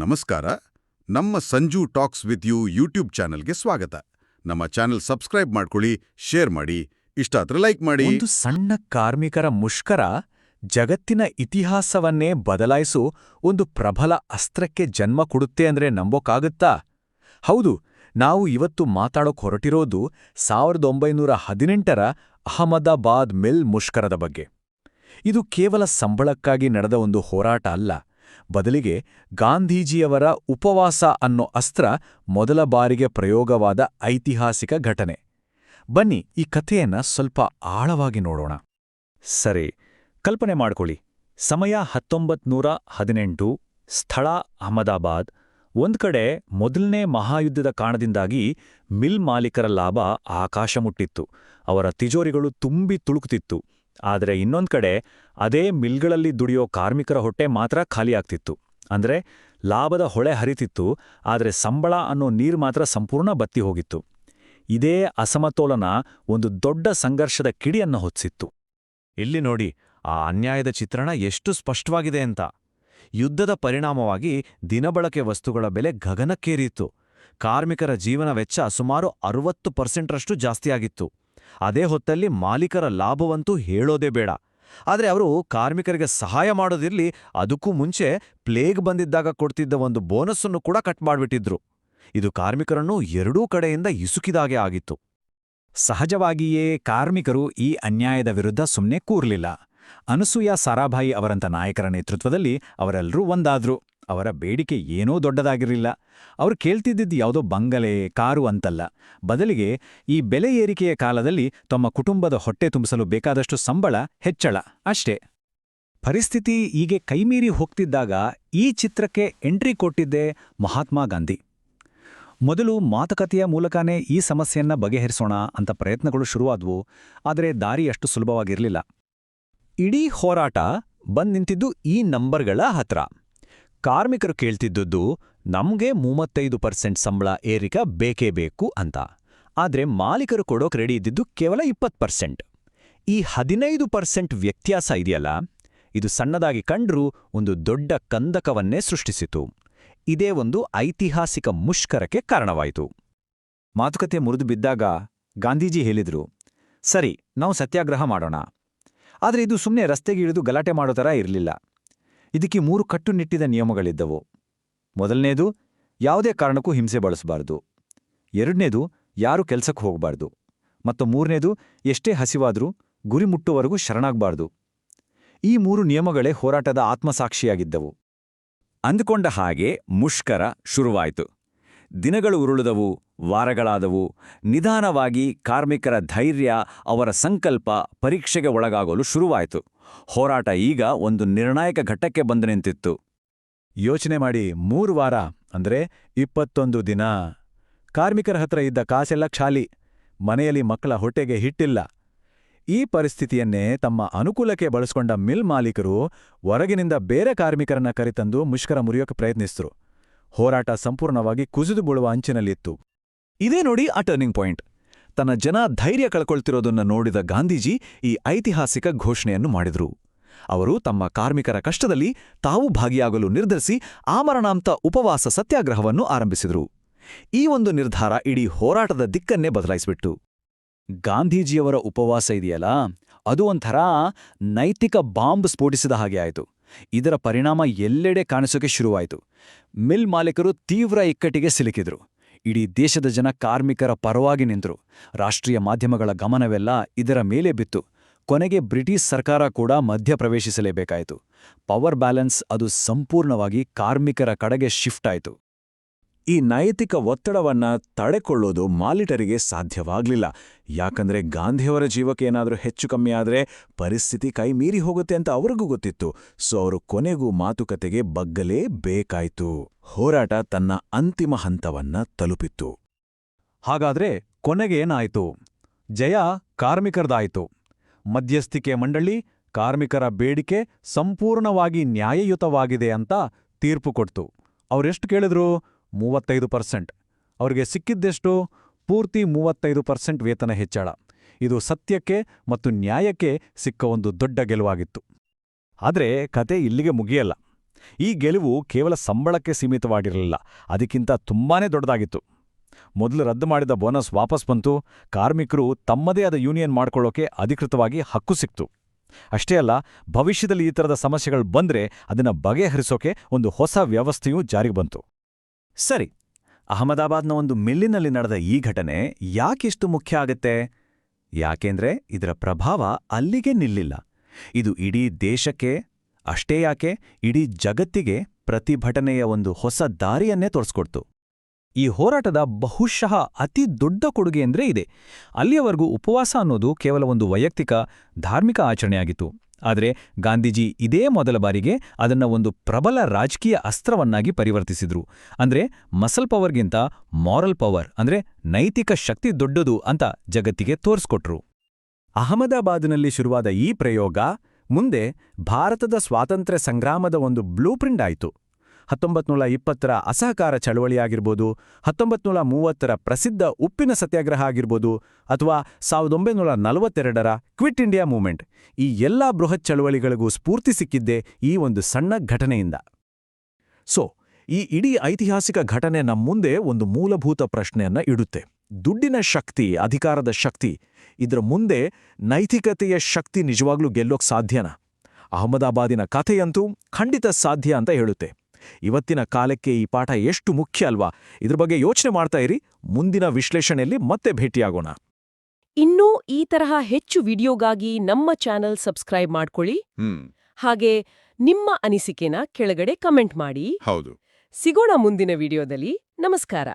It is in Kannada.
ನಮಸ್ಕಾರ. ನಮ್ಮ Sanju talks with you YouTube ಚಾನೆಲ್ಗೆ ಸ್ವಾಗತ. ನಮ್ಮ ಚಾನೆಲ್ ಸಬ್ಸ್ಕ್ರೈಬ್ ಮಾಡ್ಕೊಳ್ಳಿ, ಶೇರ್ ಮಾಡಿ. ಇಷ್ಟ ಆದ್ರೆ ಲೈಕ್ ಮಾಡಿ. ಒಂದು ಸಣ್ಣ ಕಾರ್ಮಿಕರ ಮುಷ್ಕರ ಜಗತ್ತಿನ ಇತಿಹಾಸವನ್ನೇ ಬದಲಾಯಿಸು. ಒಂದು ಪ್ರಬಲ ಅಸ್ತ್ರಕ್ಕೆ ಜನ್ಮ ಕೊಡುತ್ತೆ ಅಂದ್ರೆ ನಂಬೋಕ್ಕಾಗುತ್ತಾ ಹೌದು, ನಾವು ಇವತ್ತು ಮಾತಾಡೋಕ್ ಹೊರಟಿರೋದು ಸಾವಿರದ ಒಂಬೈನೂರ ಹದಿನೆಂಟರ ಅಹಮದಾಬಾದ್ ಮಿಲ್ ಮುಷ್ಕರದ ಬಗ್ಗೆ. ಇದು ಕೇವಲ ಸಂಬಳಕ್ಕಾಗಿ ನಡೆದ ಒಂದು ಹೋರಾಟ ಅಲ್ಲ. ಬದಲಿಗೆ ಗಾಂಧೀಜಿಯವರ ಉಪವಾಸ ಅನ್ನೋ ಅಸ್ತ್ರ ಮೊದಲ ಬಾರಿಗೆ ಪ್ರಯೋಗವಾದ ಐತಿಹಾಸಿಕ ಘಟನೆ. ಬನ್ನಿ ಈ ಕಥೆಯನ್ನ ಸ್ವಲ್ಪ ಆಳವಾಗಿ ನೋಡೋಣ. ಸರಿ, ಕಲ್ಪನೆ ಮಾಡ್ಕೊಳ್ಳಿ. ಸಮಯ ಹತ್ತೊಂಬತ್ ನೂರ ಹದಿನೆಂಟು, ಸ್ಥಳ ಅಹಮದಾಬಾದ್. ಒಂದ್ ಕಡೆ ಮೊದಲನೇ ಮಹಾಯುದ್ಧದ ಕಾರಣದಿಂದಾಗಿ ಮಿಲ್ ಮಾಲೀಕರ ಲಾಭ ಆಕಾಶ ಮುಟ್ಟಿತ್ತು. ಅವರ ತಿಜೋರಿಗಳು ತುಂಬಿ ತುಳುಕುತ್ತಿತ್ತು ಆದರೆ ಇನ್ನೊಂದು ಕಡೆ ಅದೇ ಮಿಲ್ಗಳಲ್ಲಿ ದುಡಿಯೋ ಕಾರ್ಮಿಕರ ಹೊಟ್ಟೆ ಮಾತ್ರ ಖಾಲಿಯಾಗ್ತಿತ್ತು ಅಂದ್ರೆ ಲಾಭದ ಹೊಳೆ ಹರಿತಿತ್ತು, ಆದರೆ ಸಂಬಳ ಅನ್ನೋ ನೀರು ಮಾತ್ರ ಸಂಪೂರ್ಣ ಬತ್ತಿ ಹೋಗಿತ್ತು. ಇದೇ ಅಸಮತೋಲನ ಒಂದು ದೊಡ್ಡ ಸಂಘರ್ಷದ ಕಿಡಿಯನ್ನು ಹೊತ್ತಿತ್ತು. ಇಲ್ಲಿ ನೋಡಿ, ಆ ಅನ್ಯಾಯದ ಚಿತ್ರಣ ಎಷ್ಟು ಸ್ಪಷ್ಟವಾಗಿದೆ ಅಂತ. ಯುದ್ಧದ ಪರಿಣಾಮವಾಗಿ ದಿನಬಳಕೆ ವಸ್ತುಗಳ ಬೆಲೆ ಗಗನಕ್ಕೇರಿತ್ತು. ಕಾರ್ಮಿಕರ ಜೀವನ ವೆಚ್ಚ ಸುಮಾರು ಅರವತ್ತು ಪರ್ಸೆಂಟ್ರಷ್ಟು ಜಾಸ್ತಿಯಾಗಿತ್ತು. ಅದೇ ಹೊತ್ತಲ್ಲಿ ಮಾಲೀಕರ ಲಾಭವಂತೂ ಹೇಳೋದೇ ಬೇಡ. ಆದರೆ ಅವರು ಕಾರ್ಮಿಕರಿಗೆ ಸಹಾಯ ಮಾಡೋದಿರಲಿ, ಅದಕ್ಕೂ ಮುಂಚೆ ಪ್ಲೇಗ್ ಬಂದಿದ್ದಾಗ ಕೊಡ್ತಿದ್ದ ಒಂದು ಬೋನಸ್ಸನ್ನು ಕೂಡ ಕಟ್ ಮಾಡಿಬಿಟ್ಟಿದ್ರು. ಇದು ಕಾರ್ಮಿಕರನ್ನು ಎರಡೂ ಕಡೆಯಿಂದ ಇಸುಕಿದಾಗೆ ಆಗಿತ್ತು. ಸಹಜವಾಗಿಯೇ ಕಾರ್ಮಿಕರು ಈ ಅನ್ಯಾಯದ ವಿರುದ್ಧ ಸುಮ್ಮನೆ ಕೂರ್ಲಿಲ್ಲ. ಅನಸೂಯ ಸಾರಾಭಾಯಿ ಅವರಂಥ ನಾಯಕರ ನೇತೃತ್ವದಲ್ಲಿ ಅವರೆಲ್ಲರೂ ಒಂದಾದ್ರು. ಅವರ ಬೇಡಿಕೆ ಏನೋ ದೊಡ್ಡದಾಗಿರಲಿಲ್ಲ. ಅವರು ಕೇಳ್ತಿದ್ದಿದ್ದು ಯಾವುದೋ ಬಂಗಲೆ, ಕಾರು ಅಂತಲ್ಲ. ಬದಲಿಗೆ ಈ ಬೆಲೆ ಏರಿಕೆಯ ಕಾಲದಲ್ಲಿ ತಮ್ಮ ಕುಟುಂಬದ ಹೊಟ್ಟೆ ತುಂಬಿಸಲು ಬೇಕಾದಷ್ಟು ಸಂಬಳ, ಹೆಚ್ಚಳ ಅಷ್ಟೇ. ಪರಿಸ್ಥಿತಿ ಹೀಗೆ ಕೈಮೀರಿ ಹೋಗ್ತಿದ್ದಾಗ ಈ ಚಿತ್ರಕ್ಕೆ ಎಂಟ್ರಿ ಕೊಟ್ಟಿದ್ದೆ ಮಹಾತ್ಮ ಗಾಂಧಿ. ಮೊದಲು ಮಾತುಕತೆಯ ಮೂಲಕನೇ ಈ ಸಮಸ್ಯೆಯನ್ನ ಬಗೆಹರಿಸೋಣ ಅಂತ ಪ್ರಯತ್ನಗಳು ಶುರುವಾದವು, ಆದರೆ ದಾರಿ ಅಷ್ಟು ಸುಲಭವಾಗಿರಲಿಲ್ಲ. ಇಡೀ ಹೋರಾಟ ಬಂದ್ ನಿಂತಿದ್ದು ಈ ನಂಬರ್ಗಳ ಹತ್ರ. ಕಾರ್ಮಿಕರು ಕೇಳ್ತಿದ್ದದ್ದು, ನಮ್ಗೆ ಮೂವತ್ತೈದು ಪರ್ಸೆಂಟ್ ಸಂಬಳ ಏರಿಕ ಬೇಕೇ ಬೇಕು ಅಂತ. ಆದರೆ ಮಾಲೀಕರು ಕೊಡೋಕೆ ರೆಡಿ ಇದ್ದಿದ್ದು ಕೇವಲ ಇಪ್ಪತ್ತು ಪರ್ಸೆಂಟ್. ಈ ಹದಿನೈದು ಪರ್ಸೆಂಟ್ ವ್ಯತ್ಯಾಸ ಇದೆಯಲ್ಲ? ಇದು ಸಣ್ಣದಾಗಿ ಕಂಡರೂ ಒಂದು ದೊಡ್ಡ ಕಂದಕವನ್ನೇ ಸೃಷ್ಟಿಸಿತು. ಇದೇ ಒಂದು ಐತಿಹಾಸಿಕ ಮುಷ್ಕರಕ್ಕೆ ಕಾರಣವಾಯಿತು. ಮಾತುಕತೆ ಮುರಿದು ಬಿದ್ದಾಗ ಗಾಂಧೀಜಿ ಹೇಳಿದರು, ಸರಿ, ನಾವು ಸತ್ಯಾಗ್ರಹ ಮಾಡೋಣ. ಆದರೆ ಇದು ಸುಮ್ಮನೆ ರಸ್ತೆಗೆ ಇಳಿದು ಗಲಾಟೆ ಮಾಡೋ ಥರ ಇರಲಿಲ್ಲ. ಇದಕ್ಕೆ ಮೂರು ಕಟ್ಟುನಿಟ್ಟಿದ ನಿಯಮಗಳಿದ್ದವು. ಮೊದಲನೇದು, ಯಾವುದೇ ಕಾರಣಕ್ಕೂ ಹಿಂಸೆ ಬಳಸಬಾರ್ದು. ಎರಡನೇದು, ಯಾರೂ ಕೆಲಸಕ್ಕೆ ಹೋಗಬಾರ್ದು. ಮತ್ತು ಮೂರನೇದು, ಎಷ್ಟೇ ಹಸಿವಾದರೂ ಗುರಿ ಮುಟ್ಟುವವರೆಗೂ ಶರಣಾಗಬಾರ್ದು. ಈ ಮೂರು ನಿಯಮಗಳೇ ಹೋರಾಟದ ಆತ್ಮಸಾಕ್ಷಿಯಾಗಿದ್ದವು. ಅಂದುಕೊಂಡ ಹಾಗೆ ಮುಷ್ಕರ ಶುರುವಾಯಿತು. ದಿನಗಳು ಉರುಳಿದವು. ವಾರಗಳಾದವು. ನಿಧಾನವಾಗಿ ಕಾರ್ಮಿಕರ ಧೈರ್ಯ ಅವರ ಸಂಕಲ್ಪ ಪರೀಕ್ಷೆಗೆ ಒಳಗಾಗಲು ಶುರುವಾಯಿತು. ಹೋರಾಟ ಈಗ ಒಂದು ನಿರ್ಣಾಯಕ ಘಟ್ಟಕ್ಕೆ ಬಂದು ನಿಂತಿತ್ತು. ಯೋಚನೆ ಮಾಡಿ ಮೂರು ವಾರ, ಅಂದ್ರೆ ಇಪ್ಪತ್ತೊಂದು ದಿನ. ಕಾರ್ಮಿಕರ ಹತ್ರ ಇದ್ದ ಕಾಸೆಲ್ಲ ಖಾಲಿ. ಮನೆಯಲ್ಲಿ ಮಕ್ಕಳ ಹೊಟ್ಟೆಗೆ ಹಿಟ್ಟಿಲ್ಲ. ಈ ಪರಿಸ್ಥಿತಿಯನ್ನೇ ತಮ್ಮ ಅನುಕೂಲಕ್ಕೆ ಬಳಸ್ಕೊಂಡ ಮಿಲ್ ಮಾಲೀಕರು ಹೊರಗಿನಿಂದ ಬೇರೆ ಕಾರ್ಮಿಕರನ್ನ ಕರೆತಂದು ಮುಷ್ಕರ ಮುರಿಯೋಕೆ ಪ್ರಯತ್ನಿಸಿದ್ರು. ಹೋರಾಟ ಸಂಪೂರ್ಣವಾಗಿ ಕುಸಿದು ಬೀಳುವ ಅಂಚಿನಲ್ಲಿತ್ತು. ಇದೇ ನೋಡಿ ಆ ಟರ್ನಿಂಗ್ ಪಾಯಿಂಟ್ ತನ್ನ ಜನ ಧೈರ್ಯ ಕಳ್ಕೊಳ್ತಿರೋದನ್ನ ನೋಡಿದ ಗಾಂಧೀಜಿ ಈ ಐತಿಹಾಸಿಕ ಘೋಷಣೆಯನ್ನು ಮಾಡಿದ್ರು. ಅವರು ತಮ್ಮ ಕಾರ್ಮಿಕರ ಕಷ್ಟದಲ್ಲಿ ತಾವು ಭಾಗಿಯಾಗಲು ನಿರ್ಧರಿಸಿ ಆಮರಣಾಂತ ಉಪವಾಸ ಸತ್ಯಾಗ್ರಹವನ್ನು ಆರಂಭಿಸಿದರು. ಈ ಒಂದು ನಿರ್ಧಾರ ಇಡೀ ಹೋರಾಟದ ದಿಕ್ಕನ್ನೇ ಬದಲಾಯಿಸಿಬಿಟ್ಟು. ಗಾಂಧೀಜಿಯವರ ಉಪವಾಸ ಇದೆಯಲ್ಲ, ಅದು ಒಂಥರ ನೈತಿಕ ಬಾಂಬ್ ಸ್ಫೋಟಿಸಿದ ಹಾಗೆ ಆಯಿತು. ಇದರ ಪರಿಣಾಮ ಎಲ್ಲೆಡೆ ಕಾಣಿಸೋಕೆ ಶುರುವಾಯಿತು. ಮಿಲ್ ಮಾಲೀಕರು ತೀವ್ರ ಇಕ್ಕಟ್ಟಿಗೆ ಸಿಲುಕಿದ್ರು. ಇಡೀ ದೇಶದ ಜನ ಕಾರ್ಮಿಕರ ಪರವಾಗಿ ನಿಂತರು. ರಾಷ್ಟ್ರೀಯ ಮಾಧ್ಯಮಗಳ ಗಮನವೆಲ್ಲ ಇದರ ಮೇಲೆ ಬಿತ್ತು. ಕೊನೆಗೆ ಬ್ರಿಟಿಷ್ ಸರ್ಕಾರ ಕೂಡ ಮಧ್ಯಪ್ರವೇಶಿಸಲೇಬೇಕಾಯಿತು. ಪವರ್ ಬ್ಯಾಲೆನ್ಸ್ ಅದು ಸಂಪೂರ್ಣವಾಗಿ ಕಾರ್ಮಿಕರ ಕಡೆಗೆ ಶಿಫ್ಟ್ ಆಯಿತು. ಈ ನೈತಿಕ ಒತ್ತಡವನ್ನ ತಡೆಕೊಳ್ಳೋದು ಮಾಲಿಟರಿಗೆ ಸಾಧ್ಯವಾಗ್ಲಿಲ್ಲ. ಯಾಕಂದ್ರೆ ಗಾಂಧಿಯವರ ಜೀವಕ್ಕೆ ಏನಾದರೂ ಹೆಚ್ಚು ಕಮ್ಮಿ ಆದರೆ ಪರಿಸ್ಥಿತಿ ಕೈ ಮೀರಿ ಹೋಗುತ್ತೆ ಅಂತ ಅವ್ರಿಗೂ ಗೊತ್ತಿತ್ತು. ಸೊ ಅವರು ಕೊನೆಗೂ ಮಾತುಕತೆಗೆ ಬಗ್ಗಲೇ ಬೇಕಾಯ್ತು. ಹೋರಾಟ ತನ್ನ ಅಂತಿಮ ಹಂತವನ್ನ ತಲುಪಿತ್ತು. ಹಾಗಾದ್ರೆ ಕೊನೆಗೆ ಏನಾಯ್ತು? ಜಯ ಕಾರ್ಮಿಕರದಾಯಿತು. ಮಧ್ಯಸ್ಥಿಕೆ ಮಂಡಳಿ ಕಾರ್ಮಿಕರ ಬೇಡಿಕೆ ಸಂಪೂರ್ಣವಾಗಿ ನ್ಯಾಯಯುತವಾಗಿದೆ ಅಂತ ತೀರ್ಪು ಕೊಡ್ತು. ಅವರೆಷ್ಟು ಕೇಳಿದ್ರು? ಮೂವತ್ತೈದು ಪರ್ಸೆಂಟ್. ಅವರಿಗೆ ಸಿಕ್ಕಿದ್ದೆಷ್ಟು? ಪೂರ್ತಿ ಮೂವತ್ತೈದು ಪರ್ಸೆಂಟ್ ವೇತನ ಹೆಚ್ಚಳ. ಇದು ಸತ್ಯಕ್ಕೆ ಮತ್ತು ನ್ಯಾಯಕ್ಕೆ ಸಿಕ್ಕ ಒಂದು ದೊಡ್ಡ ಗೆಲುವಾಗಿತ್ತು. ಆದರೆ ಕತೆ ಇಲ್ಲಿಗೆ ಮುಗಿಯಲ್ಲ. ಈ ಗೆಲುವು ಕೇವಲ ಸಂಬಳಕ್ಕೆ ಸೀಮಿತವಾಗಿರಲಿಲ್ಲ. ಅದಕ್ಕಿಂತ ತುಂಬಾನೇ ದೊಡ್ಡದಾಗಿತ್ತು. ಮೊದಲು ರದ್ದು ಮಾಡಿದ ಬೋನಸ್ ವಾಪಸ್ ಬಂತು. ಕಾರ್ಮಿಕರು ತಮ್ಮದೇ ಆದ ಯೂನಿಯನ್ ಮಾಡಿಕೊಳ್ಳೋಕೆ ಅಧಿಕೃತವಾಗಿ ಹಕ್ಕು ಸಿಕ್ತು. ಅಷ್ಟೇ ಅಲ್ಲ, ಭವಿಷ್ಯದಲ್ಲಿ ಈ ಥರದ ಸಮಸ್ಯೆಗಳು ಬಂದ್ರೆ ಅದನ್ನ ಬಗೆಹರಿಸೋಕೆ ಒಂದು ಹೊಸ ವ್ಯವಸ್ಥೆಯೂ ಜಾರಿಗೆ ಬಂತು. ಸರಿ, ಅಹಮದಾಬಾದ್ನ ಒಂದು ಮಿಲ್ಲಿನಲ್ಲಿ ನಡೆದ ಈ ಘಟನೆ ಯಾಕಿಷ್ಟು ಮುಖ್ಯ ಆಗತ್ತೆ? ಯಾಕೆಂದ್ರೆ ಇದರ ಪ್ರಭಾವ ಅಲ್ಲಿಗೆ ನಿಲ್ಲಿಲ್ಲ. ಇದು ಇಡೀ ದೇಶಕ್ಕೆ, ಅಷ್ಟೇ ಯಾಕೆ, ಇಡೀ ಜಗತ್ತಿಗೆ ಪ್ರತಿಭಟನೆಯ ಒಂದು ಹೊಸ ದಾರಿಯನ್ನೇ ತೋರಿಸ್ಕೊಡ್ತು. ಈ ಹೋರಾಟದ ಬಹುಶಃ ಅತಿ ದೊಡ್ಡ ಕೊಡುಗೆ ಅಂದ್ರೆ ಇದೆ. ಅಲ್ಲಿಯವರೆಗೂ ಉಪವಾಸ ಅನ್ನೋದು ಕೇವಲ ಒಂದು ವೈಯಕ್ತಿಕ, ಧಾರ್ಮಿಕ ಆಚರಣೆಯಾಗಿತ್ತು. ಆದರೆ ಗಾಂಧೀಜಿ ಇದೇ ಮೊದಲ ಬಾರಿಗೆ ಅದನ್ನ ಒಂದು ಪ್ರಬಲ ರಾಜಕೀಯ ಅಸ್ತ್ರವನ್ನಾಗಿ ಪರಿವರ್ತಿಸಿದ್ರು. ಅಂದ್ರೆ ಮಸಲ್ ಪವರ್ಗಿಂತ ಮಾರಲ್ ಪವರ್, ಅಂದ್ರೆ ನೈತಿಕ ಶಕ್ತಿ ದೊಡ್ಡದು ಅಂತ ಜಗತ್ತಿಗೆ ತೋರಿಸ್ಕೊಟ್ರು. ಅಹಮದಾಬಾದ್ನಲ್ಲಿ ಶುರುವಾದ ಈ ಪ್ರಯೋಗ ಮುಂದೆ ಭಾರತದ ಸ್ವಾತಂತ್ರ್ಯ ಸಂಗ್ರಾಮದ ಒಂದು ಬ್ಲೂಪ್ರಿಂಟ್ ಆಯಿತು. ಹತ್ತೊಂಬತ್ನೂರ ಇಪ್ಪತ್ತರ ಅಸಹಕಾರ ಚಳವಳಿಯಾಗಿರ್ಬೋದು, ಹತ್ತೊಂಬತ್ನೂರ ಮೂವತ್ತರ ಪ್ರಸಿದ್ಧ ಉಪ್ಪಿನ ಸತ್ಯಾಗ್ರಹ ಆಗಿರ್ಬೋದು, ಅಥವಾ ಸಾವಿರದ ಒಂಬೈನೂರ ನಲವತ್ತೆರಡರ ಕ್ವಿಟ್ ಇಂಡಿಯಾ ಮೂವ್ಮೆಂಟ್ ಈ ಎಲ್ಲಾ ಬೃಹತ್ ಚಳವಳಿಗಳಿಗೂ ಸ್ಫೂರ್ತಿ ಸಿಕ್ಕಿದ್ದೇ ಈ ಒಂದು ಸಣ್ಣ ಘಟನೆಯಿಂದ. ಸೊ, ಈ ಇಡೀ ಐತಿಹಾಸಿಕ ಘಟನೆ ನಮ್ಮ ಮುಂದೆ ಒಂದು ಮೂಲಭೂತ ಪ್ರಶ್ನೆಯನ್ನ ಇಡುತ್ತೆ. ದುಡ್ಡಿನ ಶಕ್ತಿ, ಅಧಿಕಾರದ ಶಕ್ತಿ, ಇದರ ಮುಂದೆ ನೈತಿಕತೆಯ ಶಕ್ತಿ ನಿಜವಾಗ್ಲೂ ಗೆಲ್ಲೋಕ್ ಸಾಧ್ಯನಾ? ಅಹಮದಾಬಾದಿನ ಕಥೆಯಂತೂ ಖಂಡಿತ ಸಾಧ್ಯ ಅಂತ ಹೇಳುತ್ತೆ. ಇವತ್ತಿನ ಕಾಲಕ್ಕೆ ಈ ಪಾಠ ಎಷ್ಟು ಮುಖ್ಯ ಅಲ್ವಾ? ಇದ್ರ ಬಗ್ಗೆ ಯೋಚನೆ ಮಾಡ್ತಾ ಇರಿ. ಮುಂದಿನ ವಿಶ್ಲೇಷಣೆಯಲ್ಲಿ ಮತ್ತೆ ಭೇಟಿಯಾಗೋಣ. ಇನ್ನೂ ಈ ತರಹ ಹೆಚ್ಚು ವಿಡಿಯೋಗಾಗಿ ನಮ್ಮ ಚಾನೆಲ್ ಸಬ್ಸ್ಕ್ರೈಬ್ ಮಾಡ್ಕೊಳ್ಳಿ. ಹಾಗೆ ನಿಮ್ಮ ಅನಿಸಿಕೆನ ಕೆಳಗಡೆ ಕಮೆಂಟ್ ಮಾಡಿ. ಹೌದು. ಸಿಗೋಣ ಮುಂದಿನ ವಿಡಿಯೋದಲ್ಲಿ. ನಮಸ್ಕಾರ.